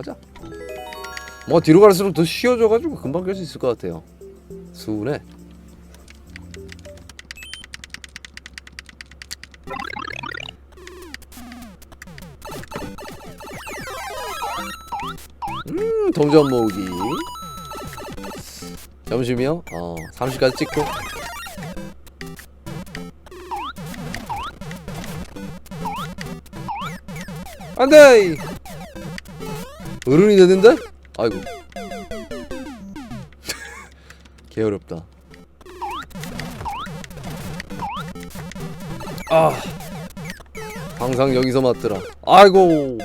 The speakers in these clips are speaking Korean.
가자. 뭐 뒤로 갈수록 더 쉬워져가지고 금방 깰 수 있을 것 같아요. 수네. 음, 동전 모으기. 점심이요? 어, 30까지 찍고. 안 돼! 어른이 되는데? 아이고. 개 어렵다. 아. 항상 여기서 맞더라. 아이고.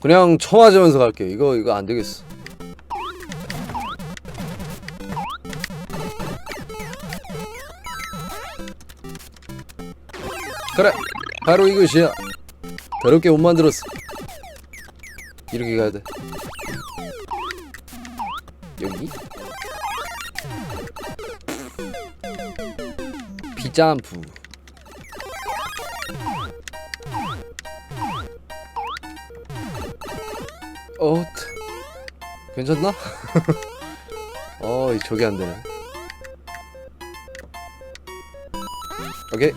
그냥 쳐맞으면서 갈게. 이거 이거 안 되겠어. 그래. 바로 이것이야. 더럽게 못 만들었어. 이렇게 가야 돼. 여기? 비점프. 어, 트. 괜찮나? 어, 이 저게 안 되네. 오케이.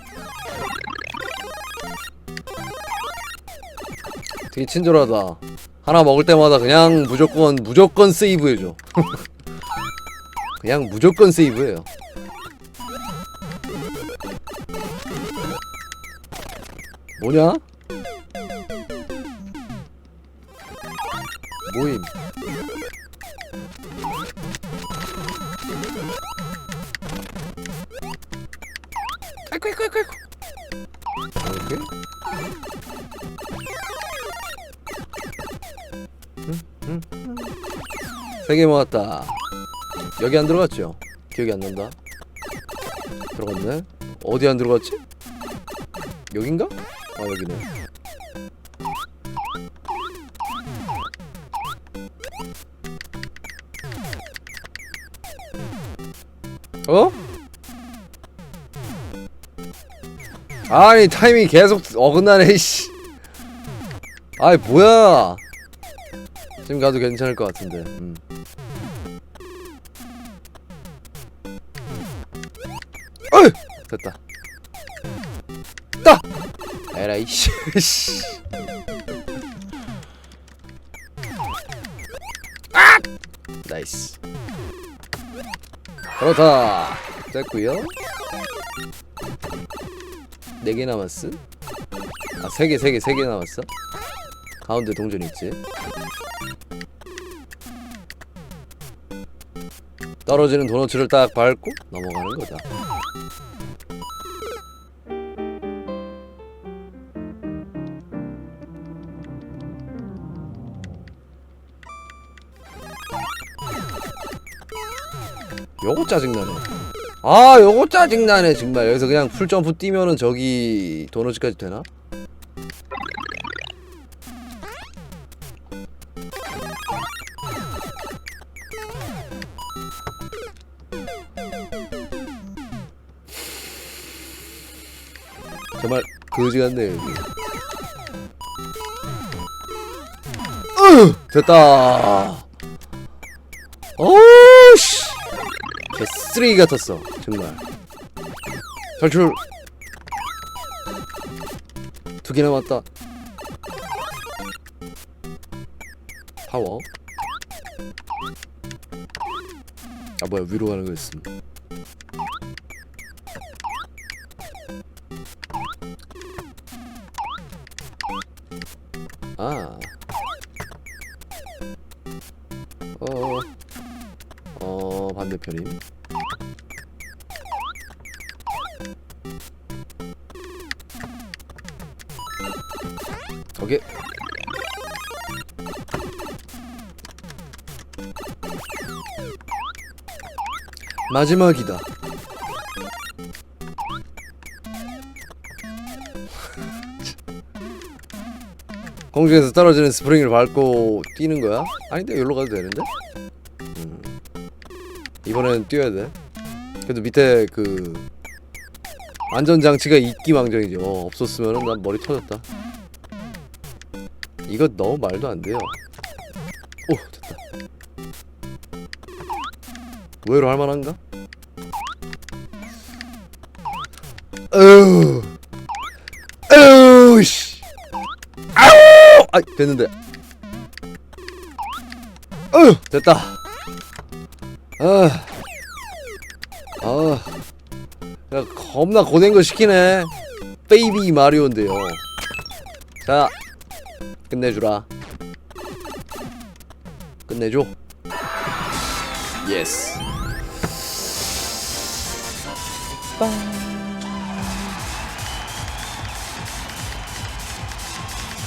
되게 친절하다. 하나 먹을 때마다 그냥 무조건 무조건 세이브 해줘. 그냥 무조건 세이브해요. 뭐냐? 모임. 아이고 아이고 아이고. 세 개 모았다. 여기 안 들어갔죠? 기억이 안 난다. 들어갔네. 어디 안 들어갔지? 여긴가? 아 여기네. 어? 아니 타이밍 계속 어긋나네 씨. 아이 뭐야? 지금 가도 괜찮을 것 같은데. 음. 어이! 됐다. 따! 에라이 씨. 씨. 아! 나이스. 그렇다. 됐고요. 네개 남았어. 아, 세 개, 세 개, 세개 남았어. 가운데 동전 있지. 떨어지는 도너츠를 딱 밟고 넘어가는 거다. 요거 짜증나네. 아, 요거 짜증나네, 정말. 여기서 그냥 풀점프 뛰면은 저기 도너츠까지 되나? 정말 거지 같네 여기. 으 됐다. 오씨. 개 쓰레기 같았어 정말. 탈출. 두 개 남았다. 파워. 아 뭐야 위로 가는 거였음. 오케이. 마지막이다. 공중에서 떨어지는 스프링을 밟고 뛰는 거야? 아닌데 여기로 가도 되는데? 음. 이번엔 뛰어야 돼. 그래도 밑에 그 안전 장치가 있기망정이지. 어, 없었으면은 난 머리 터졌다. 이거 너무 말도 안 돼요. 오 됐다. 의외로 할만한가? 어우 어우 씨 아우 아 됐는데 어휴 됐다 아 아, 야, 겁나 고된 거 시키네. 베이비 마리오인데요. 자, 끝내주라. 끝내줘. 예스.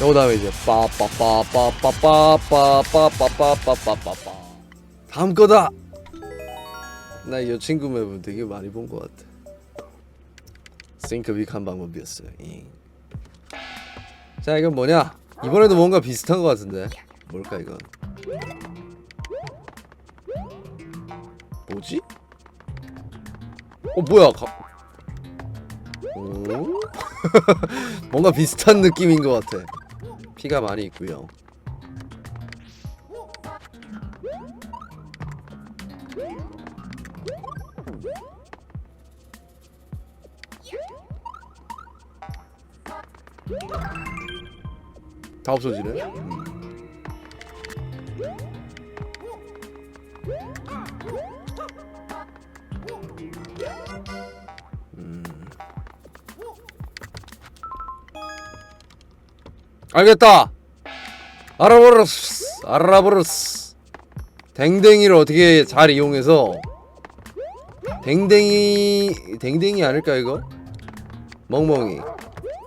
요 다음에 이제 빠빠빠빠빠빠빠빠빠빠빠빠빠 다음 거다. 나 이 친구 맵은 되게 많이 본 것 같아. 싱크빅 한 방법이었어요. 잉. 자 이건 뭐냐? 이번에도 뭔가 비슷한 것 같은데 뭘까 이건? 뭐지? 어 뭐야? 가... 오? 뭔가 비슷한 느낌인 것 같아. 피가 많이 있고요. 다 없어지네. 음. 음. 알겠다. 알아버렸어. 알아버렸어. 댕댕이를 어떻게 잘 이용해서 댕댕이 댕댕이 아닐까 이거? 멍멍이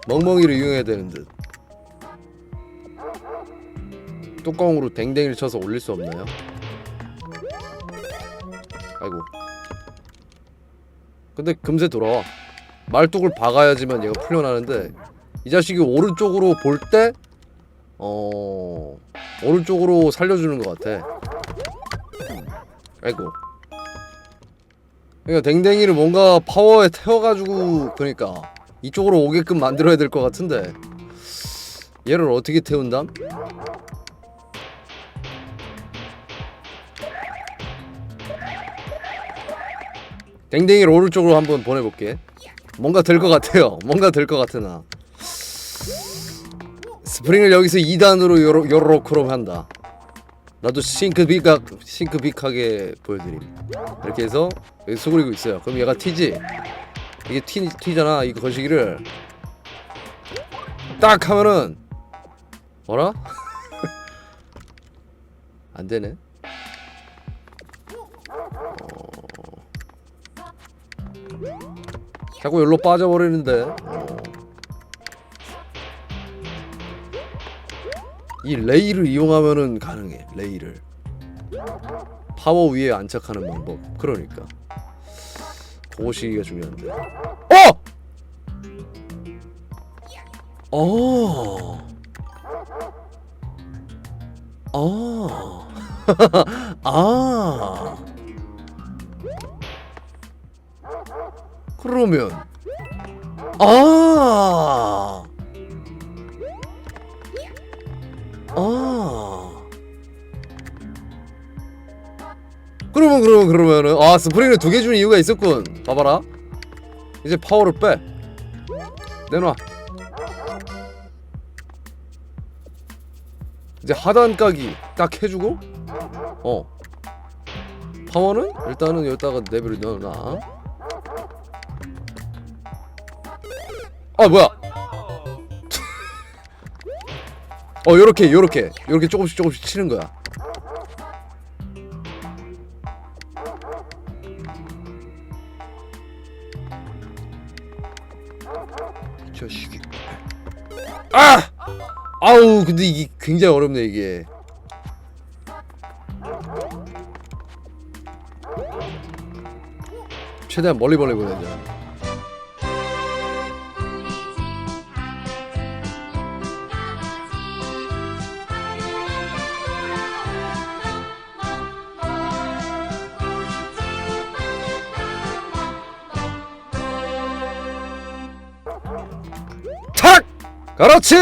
멍멍이를 이용해야 되는 듯. 뚜껑으로 댕댕이를 쳐서 올릴 수 없나요? 아이고. 근데 금세 돌아와. 말뚝을 박아야지만 얘가 풀려나는데 이 자식이 오른쪽으로 볼 때 어... 오른쪽으로 살려주는 것 같아. 아이고. 그러니까 댕댕이를 뭔가 파워에 태워가지고 그러니까 이쪽으로 오게끔 만들어야 될 것 같은데 얘를 어떻게 태운담? 댕댕이를 오른쪽으로 한번 보내볼게. 뭔가 될 것 같아요. 뭔가 될 것 같아 나. 스프링을 여기서 2단으로 요러, 요렇게로 한다. 나도 싱크빅각 싱크빅하게 보여드림. 이렇게 해서 여기 수그리고 있어요. 그럼 얘가 튀지. 이게 튀 튀잖아. 이 거시기를 딱 하면은 뭐라? 안 되네. 자꾸 여기로 빠져버리는데 어. 이 레이를 이용하면은 가능해 레이를 파워 위에 안착하는 방법 그러니까 그거 시기가 중요한데 어! 어! 어! 아! 그러면 아. 아. 그러면 그러면 그러면은 아 스프링을 두 개 준 이유가 있었군. 봐봐라. 이제 파워를 빼. 내놔. 이제 하단 까기 딱 해주고 어 파워는 일단은 여기다가 레벨을 넣어놔. 아 뭐야? 어 요렇게 요렇게 요렇게 조금씩 조금씩 치는 거야. 이 자식이. 아! 아우 근데 이게 굉장히 어렵네 이게. 최대한 멀리 멀리 보내야 그렇지!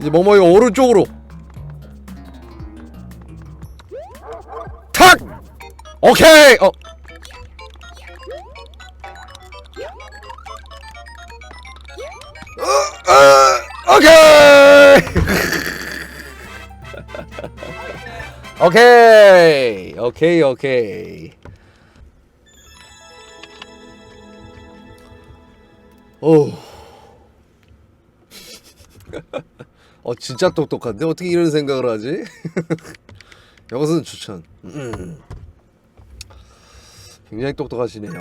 이제 뭐뭐이 오른쪽으로 탁! 오케이! 어, 어, 어 오케이! 오케이 오케이 오케이 오 어 진짜 똑똑한데 어떻게 이런 생각을 하지? 여기서는 추천. 음. 굉장히 똑똑하시네요.